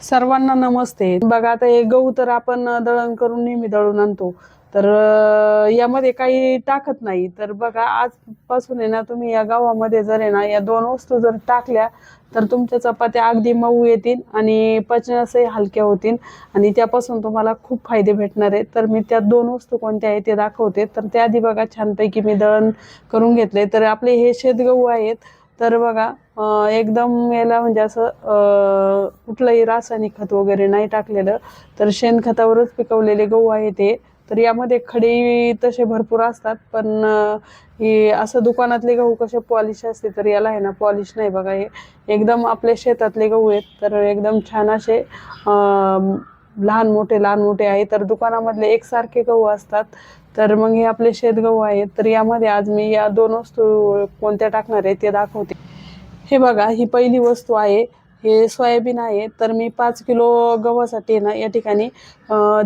सर्वांना नमस्ते. बघा आता हे गहू तर आपण दळण करून नेहमी दळून आणतो. तर यामध्ये काही टाकत नाही. तर बघा आजपासून आहे ना तुम्ही या गव्हामध्ये जर आहे ना या दोन वस्तू जर टाकल्या तर तुमच्या चपात्या अगदी मऊ येतील आणि पचनासही हलक्या होतील आणि त्यापासून तुम्हाला खूप फायदे भेटणार आहे तर मी त्या दोन वस्तू कोणत्या आहेत ते दाखवते. तर त्याआधी बघा छानपैकी मी दळण करून घेतले तर आपले हे शेतगहू आहेत तर बघा एकदम याला म्हणजे असं कुठलंही रासायनिक खत वगैरे नाही टाकलेलं. तर शेणखतावरच पिकवलेले गहू आहे ते. तर यामध्ये खडे तसे भरपूर असतात पण हे असं दुकानातले गहू कसे पॉलिश असते तर याला आहे ना पॉलिश नाही बघा हे. एकदम आपल्या शेतातले गहू आहेत तर एकदम छान असे लहान मोठे लहान मोठे आहे तर दुकानामधले एकसारखे गहू असतात. तर मग हे आपले शेतगहू आहेत. तर यामध्ये आज मी या दोन वस्तू कोणत्या टाकणार आहे ते दाखवते. हे बघा ही पहिली वस्तू आहे. हे सोयाबीन आहे. तर मी पाच किलो गव्हासाठी ना या ठिकाणी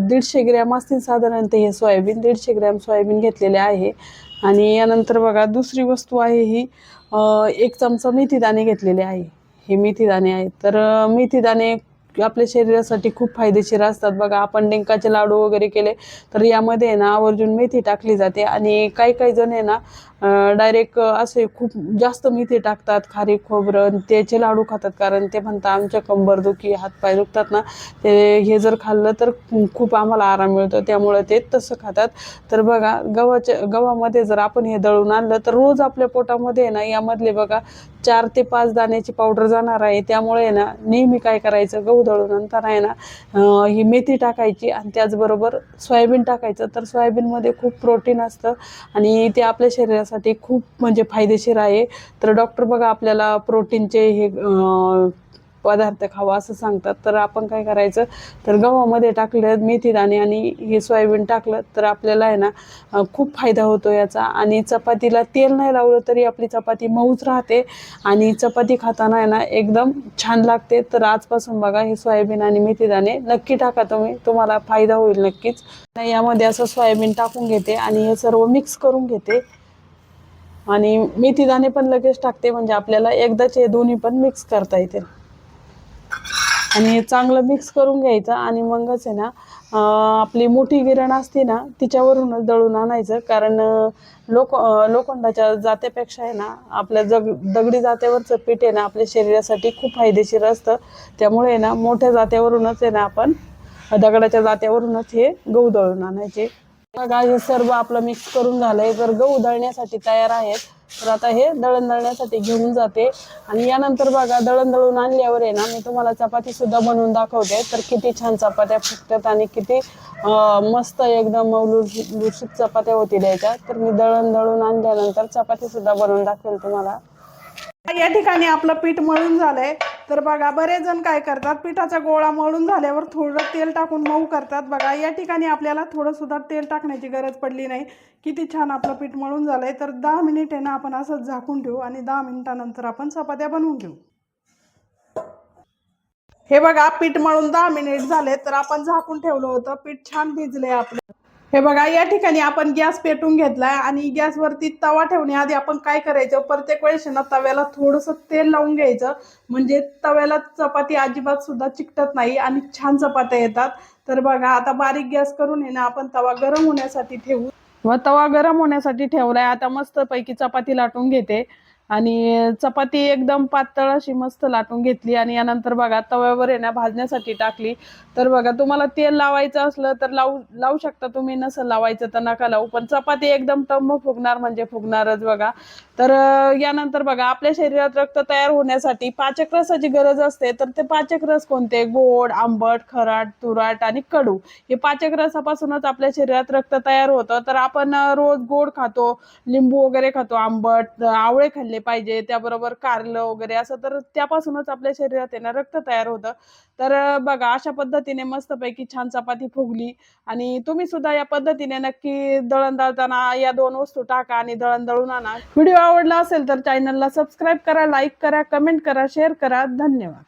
दीडशे ग्रॅम असतील साधारणतः हे सोयाबीन. दीडशे ग्रॅम सोयाबीन घेतलेले आहे. आणि यानंतर बघा दुसरी वस्तू आहे ही एक चमचा मेथी दाणे घेतलेले आहे. हे मेथी दाणे आहेत. तर मेथीदाणे मेथी दाणे आपल्या शरीरासाठी खूप फायदेशीर असतात. बघा आपण डिंकाचे लाडू वगैरे केले तर यामध्ये आहे ना आवर्जून मेथी टाकली जाते. आणि काही काही जण आहे ना डायरेक्ट असे खूप जास्त मेथी टाकतात खारी खोबरं आणि त्याचे लाडू खातात. कारण ते म्हणतात आमच्या कंबरदुखी हातपाय दुखतात ना ते हे जर खाल्लं तर खूप आम्हाला आराम मिळतो. त्यामुळे ते तसं खातात. तर बघा गव्हाच्या गव्हामध्ये जर आपण हे दळून आणलं तर रोज आपल्या पोटामध्ये आहे ना यामधले बघा चार ते पाच दाण्याची पावडर जाणार आहे. त्यामुळे आहे ना नेहमी काय करायचं गहू दळून आणताना आहे ना ही मेथी टाकायची आणि त्याचबरोबर सोयाबीन टाकायचं. तर सोयाबीनमध्ये खूप प्रोटीन असतं आणि ते आपल्या शरीरासाठी खूप म्हणजे फायदेशीर आहे. तर डॉक्टर बघा आपल्याला प्रोटीनचे हे पदार्थ खावा असं सांगतात. तर आपण काय करायचं? तर गव्हामध्ये टाकलं मेथी दाणे आणि हे सोयाबीन टाकलं तर आपल्याला आहे ना खूप फायदा होतो याचा. आणि चपातीला तेल नाही लावलं तरी आपली चपाती मऊच राहते. आणि चपाती खाताना आहे ना एकदम छान लागते. तर आजपासून बघा हे सोयाबीन आणि मेथी दाणे नक्की टाका तुम्ही. तुम्हाला फायदा होईल नक्कीच. यामध्ये असं सोयाबीन टाकून घेते आणि हे सर्व मिक्स करून घेते. आणि मेथी दाणे पण लगेच टाकते म्हणजे आपल्याला एकदाच हे दोन्ही पण मिक्स करता येतील आणि चांगलं मिक्स करून घ्यायचं आणि मगच आहे ना आपली मोठी गिरण असते ना तिच्यावरूनच दळून आणायचं. कारण लोक लोखंडाच्या जात्यापेक्षा आहे ना आपल्या जग दगडी जात्यावरचं पीठ आहे ना आपल्या शरीरासाठी खूप फायदेशीर असतं. त्यामुळे आहे ना मोठ्या जात्यावरूनच आहे ना आपण दगडाच्या जात्यावरूनच हे गहू दळून आणायचे. बघा हे सर्व आपलं मिक्स करून झालंय. तर गहू दळण्यासाठी तयार आहेत तर आता हे दळण दळण्यासाठी घेऊन जाते. आणि यानंतर बघा दळण दळून आणल्यावर आहे ना मी तुम्हाला चपाती सुद्धा बनवून दाखवते. तर किती छान चपात्या फुटतात आणि किती मस्त एकदम लुसलुशीत चपात्या होतील याच्या तर मी दळण दळून आणल्यानंतर चपाती सुद्धा बनवून दाखवेल तुम्हाला. या ठिकाणी आपलं पीठ मळून झालंय. तर बघा बरेच जण काय करतात पिठाचा गोळा मळून झाल्यावर थोडं तेल टाकून मऊ करतात. बघा या ठिकाणी आपल्याला थोडं सुद्धा तेल टाकण्याची गरज पडली नाही. किती छान आपलं पीठ मळून झालंय. तर दहा मिनिट आहे ना आपण असंच झाकून ठेवू आणि दहा मिनिटानंतर आपण चपात्या बनवून घेऊ. हे बघा पीठ मळून दहा मिनिट झाले तर आपण झाकून ठेवलं होतं. पीठ छान भिजले आपलं. हे बघा या ठिकाणी आपण गॅस पेटून घेतलाय आणि गॅसवरती तवा ठेवण्याआधी आपण काय करायचं? प्रत्येक वेळेस ना तव्याला थोडंसं तेल लावून घ्यायचं. म्हणजे तव्याला चपाती अजिबात सुद्धा चिकटत नाही आणि छान चपात्या येतात. तर बघा आता बारीक गॅस करून आहे ना आपण तवा गरम होण्यासाठी ठेवू. व तवा गरम होण्यासाठी ठेवलाय. आता मस्त पैकी चपाती लाटून घेते. आणि चपाती एकदम पातळ अशी मस्त लाटून घेतली आणि यानंतर बघा तव्यावर आहे ना भाजण्यासाठी टाकली. तर बघा तुम्हाला तेल लावायचं असलं तर लावू लावू शकता तुम्ही. नसं लावायचं तर नका लावू. पण चपाती एकदम टम्म फुगणार म्हणजे फुगणारच बघा. तर यानंतर बघा आपल्या शरीरात रक्त तयार होण्यासाठी पाचक रसाची गरज असते. तर ते पाचक रस कोणते? गोड आंबट खराट तुराट आणि कडू. हे पाचक रसापासूनच आपल्या शरीरात रक्त तयार होतं. तर आपण रोज गोड खातो लिंबू वगैरे खातो आंबट आवळे खाल्ले पाहिजे त्याबरोबर कारलं वगैरे असं तर त्यापासूनच आपल्या शरीरात येणार रक्त तयार होतं. तर बघा अशा पद्धतीने मस्तपैकी छान चपाती फुगली आणि तुम्ही सुद्धा या पद्धतीने नक्की दळण दळताना या दोन वस्तू टाका आणि दळण दळून आणा. व्हिडिओ आवडला असेल तर चॅनलला सबस्क्राईब करा लाईक करा कमेंट करा शेअर करा. धन्यवाद.